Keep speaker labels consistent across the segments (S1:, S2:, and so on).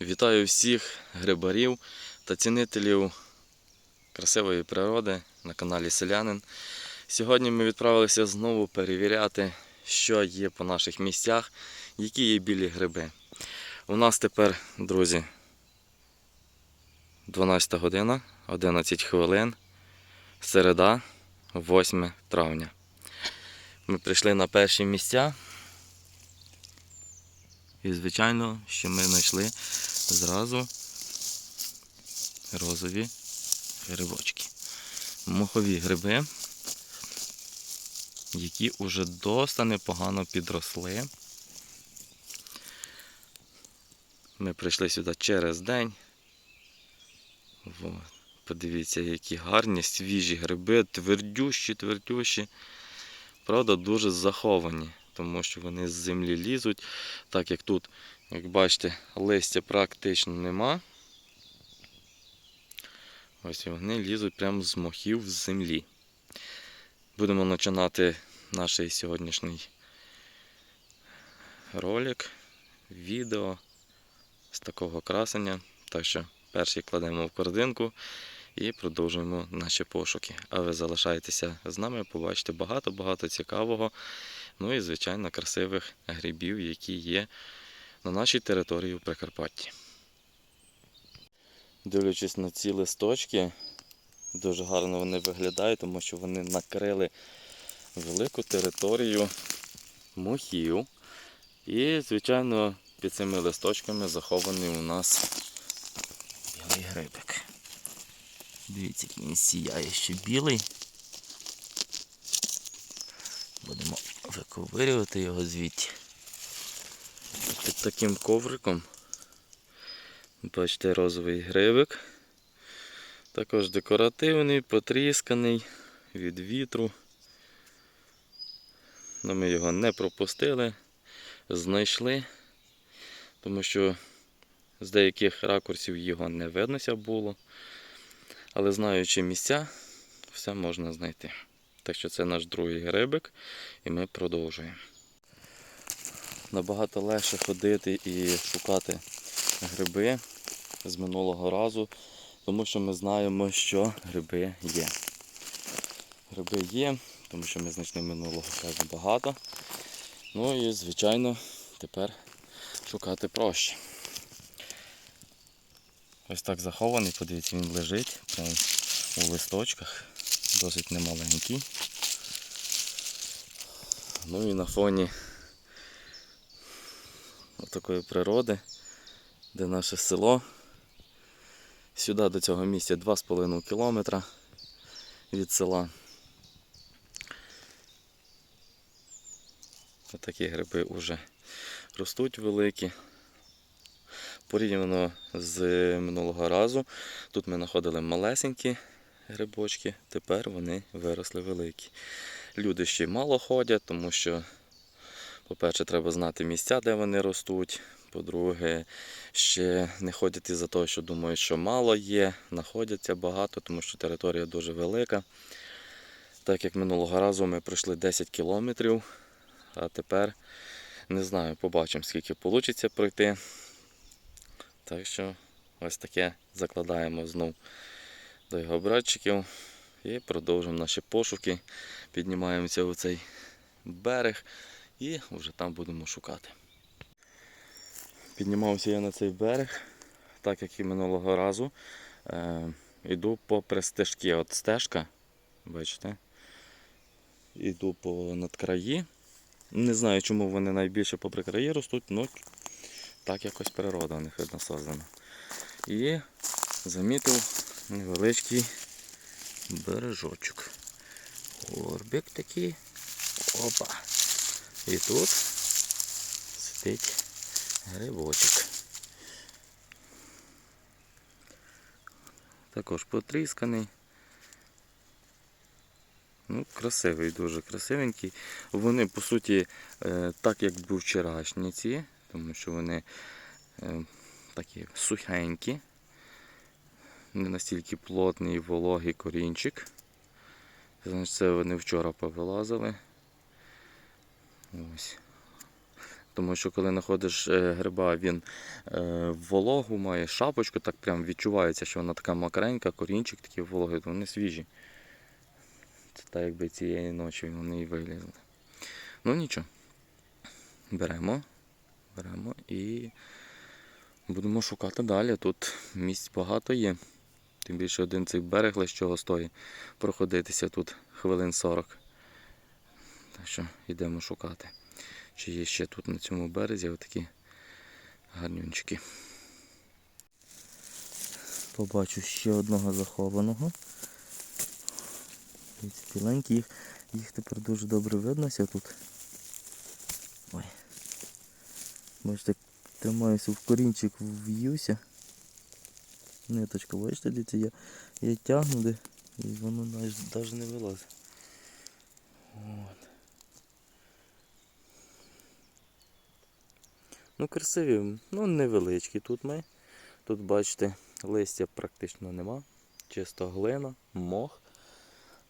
S1: Вітаю всіх грибарів та цінителів красивої природи на каналі Селянин. Сьогодні ми відправилися знову перевіряти, що є по наших місцях, які є білі гриби. У нас тепер, друзі, 12 година, 11 хвилин, середа, 8 травня. Ми прийшли на перші місця. І, звичайно, що ми знайшли зразу розові грибочки. Мохові гриби, які вже доста непогано підросли. Ми прийшли сюди через день. От. Подивіться, які гарні свіжі гриби, твердющі, твердющі. Правда, дуже заховані, тому що вони з землі лізуть, так як тут, як бачите, листя практично нема. Ось вони лізуть прямо з мохів з землі. Будемо починати наш сьогоднішній ролик, відео з такого красення. Так що перший кладемо в корзинку і продовжуємо наші пошуки. А ви залишайтеся з нами, побачите багато-багато цікавого, ну і, звичайно, красивих грибів, які є на нашій території у Прикарпатті. Дивлячись на ці листочки, дуже гарно вони виглядають, тому що вони накрили велику територію мохів. І, звичайно, під цими листочками захований у нас білий грибик. Дивіться, який він сіяє ще білий. Будемо виковирювати його звідти. Під таким ковриком. Бачите, розовий грибик. Також декоративний, потрісканий від вітру. Но ми його не пропустили, знайшли, тому що з деяких ракурсів його не виднося було. Але знаючи місця, все можна знайти. Так що це наш другий грибик, і ми продовжуємо. Набагато легше ходити і шукати гриби з минулого разу, тому що ми знаємо, що гриби є. Гриби є, тому що ми знайшли минулого разу багато. Ну і, звичайно, тепер шукати проще. Ось так захований, подивіться, він лежить прямо у листочках, досить немаленький. Ну і на фоні такої природи, де наше село. Сюди до цього місця 2,5 кілометра від села. Такі гриби вже ростуть великі. Порівняно з минулого разу. Тут ми знаходили малесенькі грибочки, тепер вони виросли великі. Люди ще мало ходять, тому що, по-перше, треба знати місця, де вони ростуть. По-друге, ще не ходять із-за того, що думають, що мало є, знаходяться багато, тому що територія дуже велика. Так як минулого разу ми пройшли 10 кілометрів, а тепер не знаю, побачимо, скільки вийде пройти. Так що ось таке закладаємо знов до його братчиків і продовжуємо наші пошуки. Піднімаємося у цей берег і вже там будемо шукати. Піднімався я на цей берег, так як і минулого разу. Е, Іду попри стежки. От стежка, бачите, іду по надкраї. Не знаю, чому вони найбільше попри краї ростуть, але так якось природа у них видно создана. І замітив невеличкий бережочок. Горбик такий. Опа. І тут сидить грибочок. Також потрісканий. Ну, красивий, дуже красивенький. Вони, по суті, е, так як був вчорашні ці, тому що вони е, такі сухенькі, не настільки плотний і вологий корінчик. Це вони вчора повилазили. Ось. Тому що коли знаходиш е, гриба, він е, вологу має шапочку, так прям відчувається, що вона така макренька, корінчик такий вологий, то вони свіжі. Це так якби цієї ночі вони і вилізли. Ну нічого. Беремо, беремо і будемо шукати далі. Тут місць багато є. Тим більше один цей берег лише чого стоїть проходитися тут хвилин 40. Так що йдемо шукати. Чи є ще тут на цьому березі отакі гарнюнчики. Побачу ще одного захованого. Дивіться, Біленькі, їх, їх тепер дуже добре виднося тут. Ой. Бачите, тримаюся в корінчик в'юся. Ниточка, бачите, дивіться, я, я тягну де і воно навіть, не вилазить. От. Ну, красиві, ну невеличкі тут ми. Тут, бачите, листя практично нема. Чисто глина, мох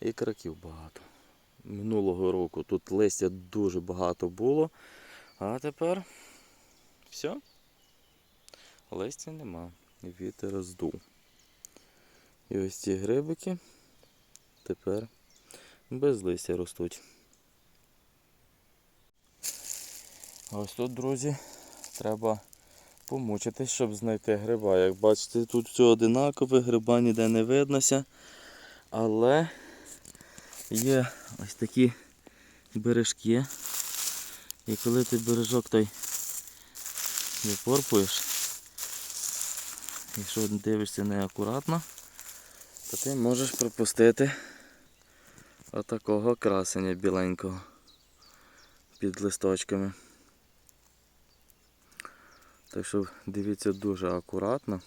S1: і краків багато. Минулого року тут листя дуже багато було, а тепер все. Листя нема. Вітер здув. І ось ці грибики тепер без листя ростуть. Ось тут, друзі, треба помучитись, щоб знайти гриба. Як бачите, тут все одинакове, гриба ніде не виднося. Але є ось такі бережки. І коли ти бережок той випорпуєш, якщо дивишся неакуратно, то ти можеш пропустити отакого красення біленького під листочками. Так що дивіться дуже акуратно.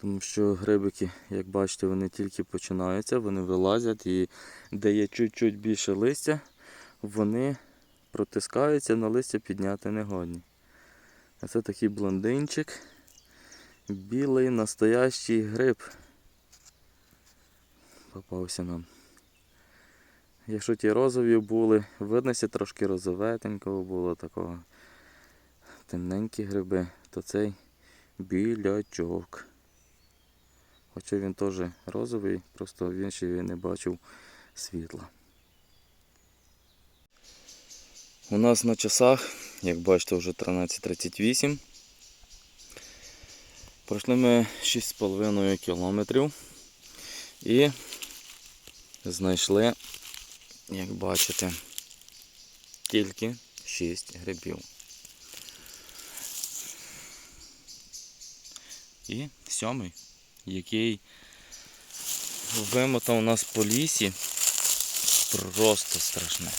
S1: Тому що грибики, як бачите, вони тільки починаються, вони вилазять і де є чуть-чуть більше листя, вони протискаються, на листя підняти не годні. А це такий блондинчик. Білий настоящий гриб. Попався нам. Якщо ті розові були, виднося трошки розоветенького було такого темненькі гриби, то цей білячок. Хоча він теж розовий, просто він ще не бачив світла. У нас на часах, як бачите, вже 13.38. Пройшли ми 6,5 кілометрів і знайшли, як бачите, тільки 6 грибів. І сьомий, який вимотав нас по лісі, просто страшне.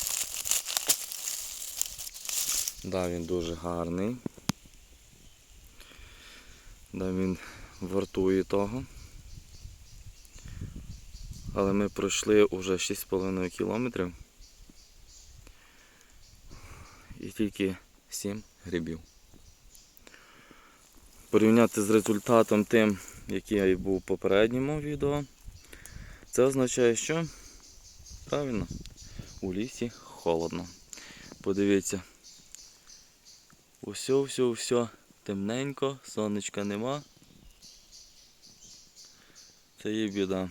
S1: Да, він дуже гарний. Да, він вартує того. Але ми пройшли вже 6,5 кілометрів і тільки 7 грибів. Порівняти з результатом тим, який був у попередньому відео, це означає, що правильно, у лісі холодно. Подивіться, усе, все, все темненько, сонечка нема. Це є біда.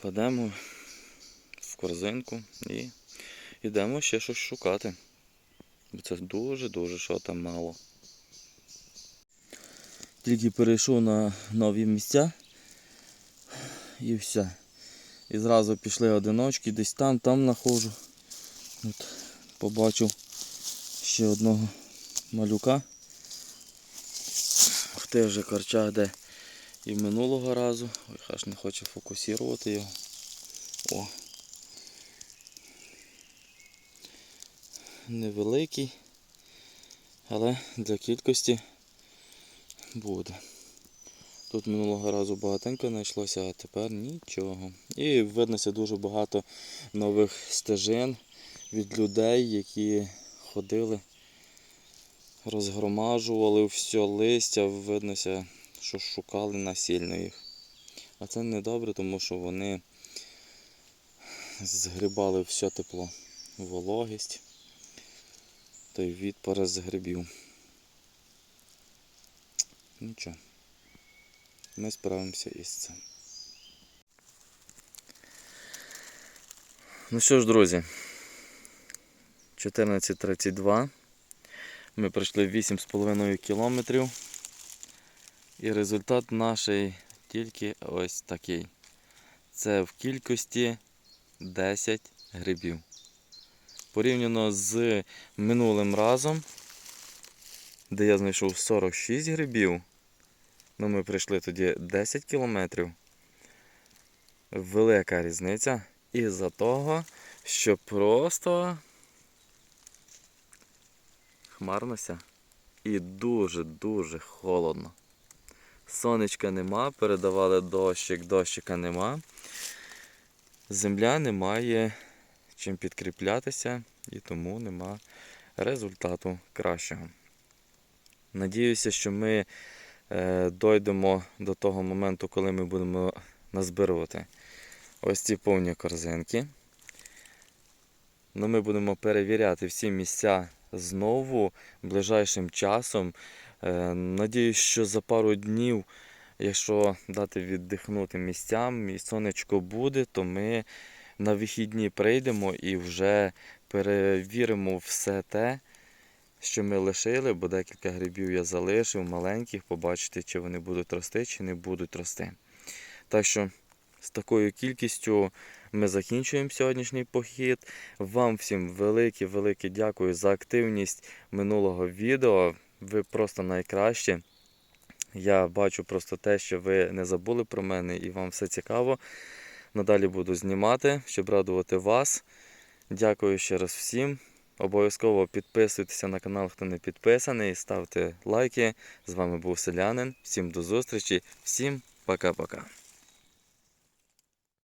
S1: Кладемо в корзинку і йдемо ще щось шукати. Бо це дуже-дуже що там мало. Тільки перейшов на нові місця і все. І зразу пішли одиночки, десь там, там знаходжу. От побачив ще одного малюка. В тих же корчах, де і минулого разу. Ой, аж не хоче фокусувати його. О. Невеликий, але для кількості буде. Тут минулого разу багатенько знайшлося, а тепер нічого. І виднося дуже багато нових стежин від людей, які ходили, розгромажували все листя, виднося, що шукали насильно їх. А це не добре, тому що вони згрібали все тепло вологість, той відпораз грибів. Нічого. Ми справимося із цим. Ну що ж, друзі, 14.32. Ми пройшли 8,5 кілометрів. І результат наш тільки ось такий. Це в кількості 10 грибів. Порівняно з минулим разом, де я знайшов 46 грибів, ну ми прийшли тоді 10 кілометрів. Велика різниця із-за того, що просто хмарнося і дуже-дуже холодно. Сонечка нема, передавали дощик, дощика нема. Земля не має чим підкріплятися і тому нема результату кращого. Надіюся, що ми е, дойдемо до того моменту, коли ми будемо назбирувати ось ці повні корзинки. Ну, ми будемо перевіряти всі місця знову ближайшим часом. Е, Надіюсь, що за пару днів, якщо дати віддихнути місцям і сонечко буде, то ми на вихідні прийдемо і вже перевіримо все те, що ми лишили, бо декілька грибів я залишив, маленьких, побачити, чи вони будуть рости, чи не будуть рости. Так що з такою кількістю ми закінчуємо сьогоднішній похід. Вам всім велике-велике дякую за активність минулого відео. Ви просто найкращі. Я бачу просто те, що ви не забули про мене і вам все цікаво. Надалі буду знімати, щоб радувати вас. Дякую ще раз всім. Обов'язково підписуйтеся на канал, хто не підписаний, ставте лайки. З вами був Селянин. Всім до зустрічі, всім пока-пока.